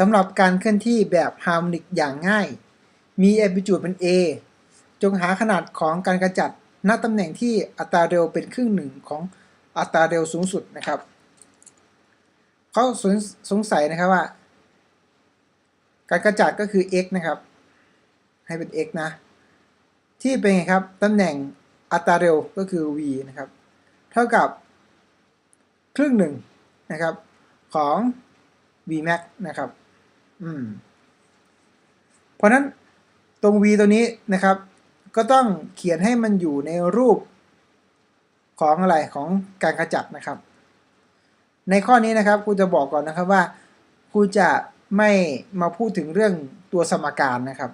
สำหรับการเคลื่อนที่แบบฮาร์โมนิกอย่างง่าย มี amplitude เป็น A จงหาขนาดของการกระจัดณตำแหน่งที่อัตราเร็วเป็นครึ่งหนึ่งของอัตราเร็วสูงสุดนะครับเขาสงสงสัยนะครับว่า การกระจัดก็คือ x นะครับ ให้เป็น x นะ ที่เป็นไงครับตำแหน่งอัตราเร็วก็คือ v นะครับ เท่ากับครึ่งหนึ่งนะครับของ v max นะครับ อืม เพราะนั้นตรง v ตัวนี้นะครับ ก็ต้องเขียนให้มันอยู่ในรูปของอะไรของการขจัดนะครับ ในข้อนี้นะครับครูจะบอกก่อนนะครับว่าครูจะไม่มาพูดถึงเรื่องตัวสมการนะครับ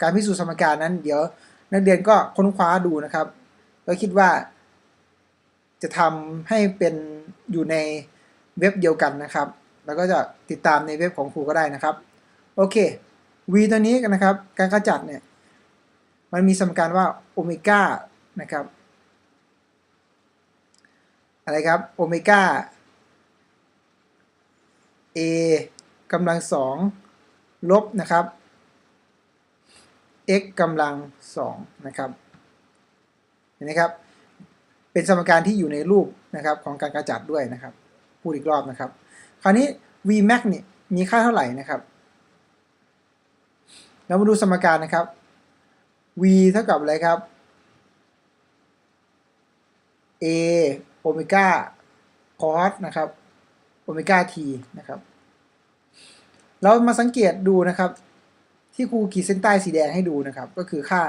การพิสูจน์สมการนั้น เดี๋ยวนักเรียนก็ค้นคว้าดูนะครับแล้วคิดว่า จะทำให้เป็นอยู่ในเว็บเดียวกันนะครับ แล้วก็จะติดตามในเว็บของครูก็ได้นะครับ โอเค v ตัวนี้กันนะครับ การขจัดเนี่ย มันมีสมการว่าโอเมก้านะครับ อะไรครับโอเมก้า a กำลังสองลบนะครับ x กำลังสองนะครับเห็นไหมครับ เป็นสมการที่อยู่ในรูปนะครับของการกระจัดด้วยนะครับ พูดอีกรอบนะครับ คราวนี้ v max เนี่ยมีค่าเท่าไหร่นะครับเรามาดูสมการนะครับ v เท่ากับอะไรครับ a โอเมก้า cos นะครับโอเมก้า t นะครับ เรามาสังเกตดูนะครับ ที่ครูขีดเส้นใต้สีแดงให้ดูนะครับ ก็คือค่า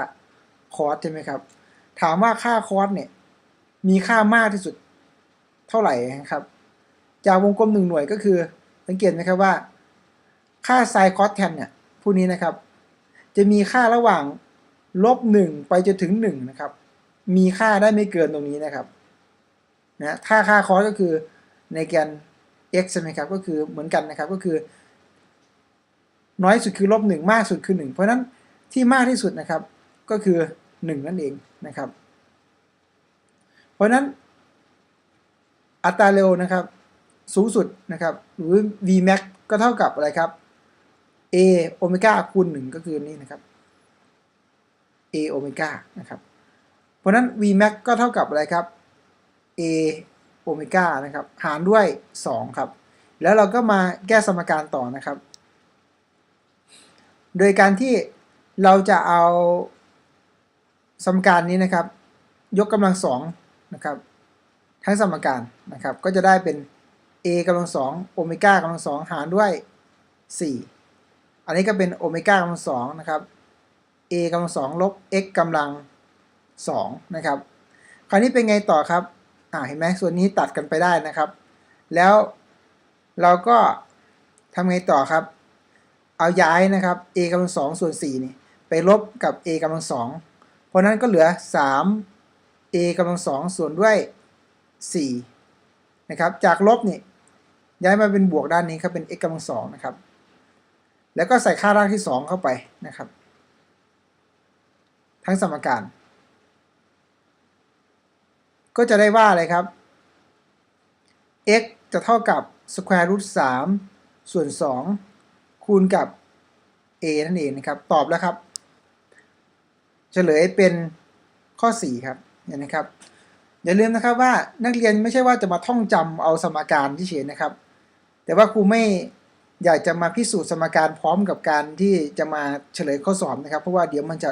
cos ใช่ไหมครับ ถามว่าค่า cos เนี่ย มีค่ามากที่สุดเท่าไหร่ครับ จากวงกลมหนึ่งหน่วยก็คือ สังเกตไหมครับว่า ค่า sin cos tan เนี่ยพวกนี้นะครับ จะมีค่าระหว่างลบหนึ่งไปจนถึงหนึ่งนะครับ มีค่าได้ไม่เกินตรงนี้นะครับนะถ้าค่าคอสก็คือในแกน x ใช่ไหมครับก็คือเหมือนกันนะครับก็คือ น้อยสุดคือลบหนึ่งมากสุดคือหนึ่งเพราะฉะนั้นที่มากที่สุดนะครับก็คือหนึ่งนั่นเองนะครับ เพราะนั้นอัตราเร็วนะครับ สูงสุดนะครับหรือ v max ก็เท่ากับอะไรครับ a โอเมก้าคูณหนึ่งก็คือนี่นะครับ a โอเมก้านะครับ เพราะนั้น v max ก็เท่ากับอะไรครับ a โอเมก้านะครับ หารด้วย 2 ครับ แล้วเราก็มาแก้สมการต่อนะครับ โดยการที่เราจะเอาสมการนี้นะครับ ยกกำลังสองนะครับ ทั้งสมการนะครับ ก็จะได้เป็น a กำลังสองโอเมก้ากำลังสองหารด้วย 4 อันนี้ก็เป็นโอเมก้ากำลังสองนะครับ a กำลังสองลบ x กำลังสองนะครับ คราวนี้เป็นไงต่อครับ อ่าเห็นไหมส่วนนี้ตัดกันไปได้นะครับ แล้วเราก็ทำไงต่อครับ เอาย้ายนะครับ a กำลังสองส่วน4นี่ไปลบกับ a กำลังสองเพราะนั้นก็เหลือ 3 a กำลังสองส่วนด้วย4นะครับ จากลบนี่ ย้ายมาเป็นบวกด้านนี้ครับเป็น x กำลังสองนะครับ แล้วก็ใส่ค่ารากที่ 2 เข้าไปนะครับ ทั้งสมการ ก็จะได้ว่าอะไรครับ x จะเท่ากับ square root 3ส่วน 2 คูณกับ a นั่นเองนะครับ ตอบแล้วครับเฉลยเป็นข้อ 4 ครับเห็นไหมครับ อย่าลืมนะครับว่านักเรียนไม่ใช่ว่าจะมาท่องจำเอาสมการที่เฉยนะครับ แต่ว่าครูไม่อยากจะมาพิสูจน์สมการพร้อมกับการที่จะมาเฉลยข้อสอบนะครับ เพราะว่าเดี๋ยวมันจะ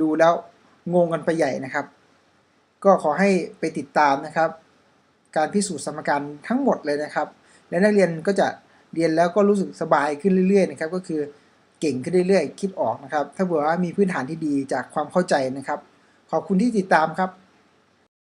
ดูแล้วงงกันไปใหญ่นะครับ ก็ขอให้ไปติดตามนะครับ การพิสูจน์สมการทั้งหมดเลยนะครับ และนักเรียนก็จะเรียนแล้วก็รู้สึกสบายขึ้นเรื่อยๆนะครับ ก็คือเก่งขึ้นเรื่อยๆ คิดออกนะครับ ถ้าเผื่อว่ามีพื้นฐานที่ดีจากความเข้าใจนะครับ ขอบคุณที่ติดตามครับ